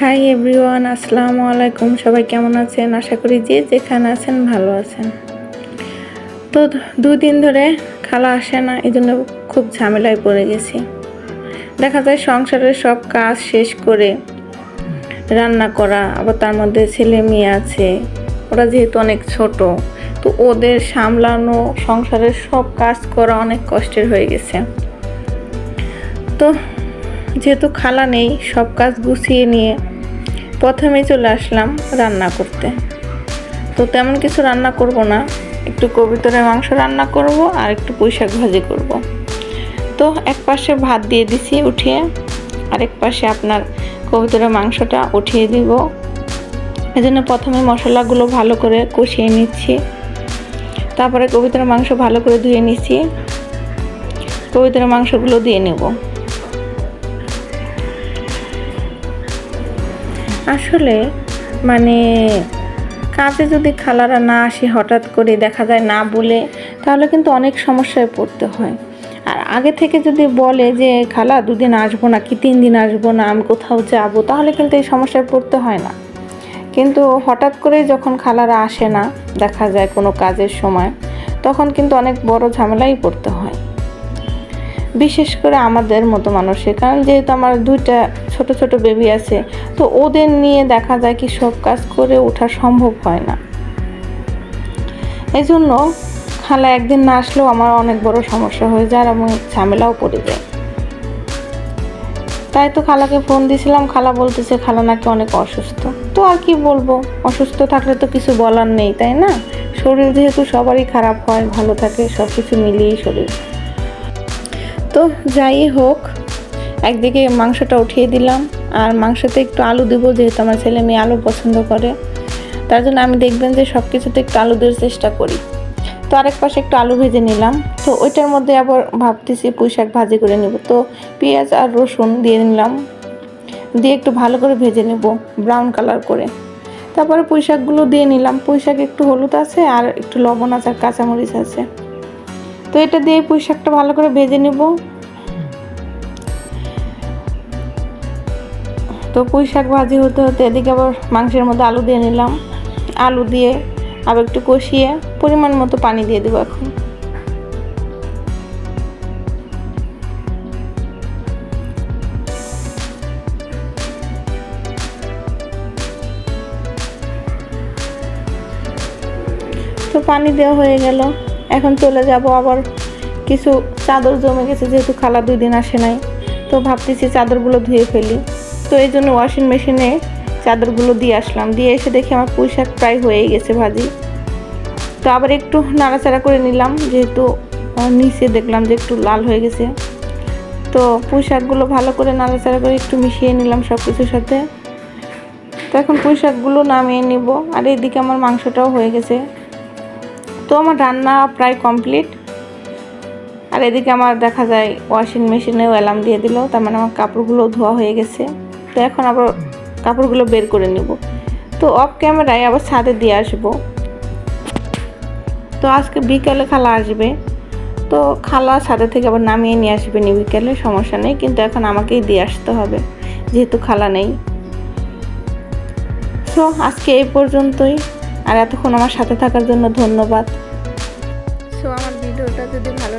Hi everyone আসসালামু আলাইকুম সবাই কেমন আছেন? আশা করি যে যেখানে আছেন ভালো আছেন। তো দুদিন ধরে খালা আসে না এই জন্য খুব ঝামেলায় পড়ে গেছি। দেখা যায় সংসারের সব কাজ শেষ করে রান্না করা, আবার তার মধ্যে ছেলে মেয়ে আছে, ওরা যেহেতু অনেক ছোট, তো ওদের সামলানো, সংসারের সব কাজ করা অনেক কষ্টের হয়ে গেছে। তো যেহেতু খালা নেই, সব কাজ গুছিয়ে নিয়ে প্রথমে চলে আসলাম রান্না করতে। তো তেমন কিছু রান্না করব না, একটু কবিতরের মাংস রান্না করব আর একটু পুঁইশাক ভাজি করব। তো এক পাশে ভাত দিয়ে দিছি উঠিয়ে আরেক পাশে আপনার কবিতরের মাংসটা উঠিয়ে দিব। এই জন্য প্রথমে মশলাগুলো ভালো করে কষিয়ে নিচ্ছি। তারপরে কবিতরের মাংস ভালো করে ধুয়ে নিচ্ছি কবিতরের মাংসগুলো দিয়ে নেব। আসলে মানে কাজে যদি খালারা না আসে হঠাৎ করে দেখা যায় না বলে, তাহলে কিন্তু অনেক সমস্যায় পড়তে হয়। আর আগে থেকে যদি বলে যে, খালা, দুদিন আসব না, কি তিন দিন আসব না, আমি কোথাও যাব? তাহলে কিন্তু এই সমস্যায় পড়তে হয় না। কিন্তু হঠাৎ করে যখন খালারা আসে না, দেখা যায় কোনো কাজের সময়, তখন কিন্তু অনেক বড় ঝামেলাই পড়তে হয়। বিশেষ করে আমাদের মতো মানুষের, কারণ যেহেতু আমার দুইটা ছোট ছোট বেবি আছে, তো ওদের নিয়ে দেখা যায় কি সব কাজ করে ওঠা সম্ভব হয় না। এই জন্য খালা একদিন না আসলেও আমার অনেক বড় সমস্যা হয়ে যায় এবং ঝামেলাও পড়ে যায়। তাই তো খালাকে ফোন দিয়েছিলাম, খালা বলতেছে খালা নাকি অনেক অসুস্থ। তো আর কি বলব, অসুস্থ থাকলে তো কিছু বলার নেই, তাই না? শরীর যেহেতু সবারই খারাপ হয়, ভালো থাকে সব কিছু মিলিয়েই শরীর। তো যাই হোক একদিকে মাংসটা উঠিয়ে দিলাম, আর মাংসতে একটু আলু দেবো যেহেতু আমার ছেলে মেয়ে আলু পছন্দ করে। তার জন্য আমি দেখবেন যে সব কিছুতে একটু আলু দেওয়ার চেষ্টা করি। তো আরেক পাশে একটু আলু ভেজে নিলাম। তো ওইটার মধ্যে আবার ভাবতেছি পুঁই শাক ভাজি করে নেব। তো পেঁয়াজ আর রসুন দিয়ে নিলাম। দিয়ে একটু ভালো করে ভেজে নেব ব্রাউন কালার করে। তারপরে পুঁই শাকগুলো দিয়ে নিলাম। পুঁই শাক একটু হলুদ আছে আর একটু লবণ আছে আর কাঁচামরিচ আছে। তো এটা দিয়ে পুঁই শাকটা ভালো করে ভেজে নেব। তো পুঁই শাক ভাজি হতে হতে এদিকে আবার মাংসের মধ্যে আলু দিয়ে নিলাম। আলু দিয়ে আবার একটু কষিয়ে পরিমাণ মতো পানি দিয়ে দেবো এখন। তো পানি দেওয়া হয়ে গেল। এখন চলে যাব আবার কিছু চাদর জমে গেছে যেহেতু খালা দুই দিন আসে নাই। তো ভাবতেছি চাদরগুলো ধুয়ে ফেলি। তো এই জন্য ওয়াশিং মেশিনে চাদরগুলো দিয়ে আসলাম। দিয়ে এসে দেখি আমার পুঁই শাক প্রায় হয়েই গেছে ভাজি। তো আবার একটু নাড়াচাড়া করে নিলাম, যেহেতু নিচে দেখলাম যে একটু লাল হয়ে গেছে। তো পুঁই শাকগুলো ভালো করে নাড়াচাড়া করে একটু মিশিয়ে নিলাম সব কিছুর সাথে। তো এখন পুঁই শাকগুলো নামিয়ে নিব। আর এদিকে আমার মাংসটাও হয়ে গেছে। তো আমার রান্না প্রায় কমপ্লিট। আর এদিকে আমার দেখা যায় ওয়াশিং মেশিনেও অ্যালার্ম দিয়ে দিল। তার মানে আমার কাপড়গুলো ধোয়া হয়ে গেছে। তো এখন আবার কাপড়গুলো বের করে নিব। তো অফ ক্যামেরায় আবার ছাদে দিয়ে আসব। তো আজকে বিকালে খালা আসবে। তো খালা ছাদে থেকে আবার নামিয়ে নিয়ে আসবে নি বিকেলে, সমস্যা নেই, কিন্তু এখন আমাকেই দিয়ে আসতে হবে, যেহেতু খালা নেই। সো আজকে এই পর্যন্তই, আর এতক্ষণ আমার সাথে থাকার জন্য ধন্যবাদ। সো আমার ভিডিওটা যদি ভালো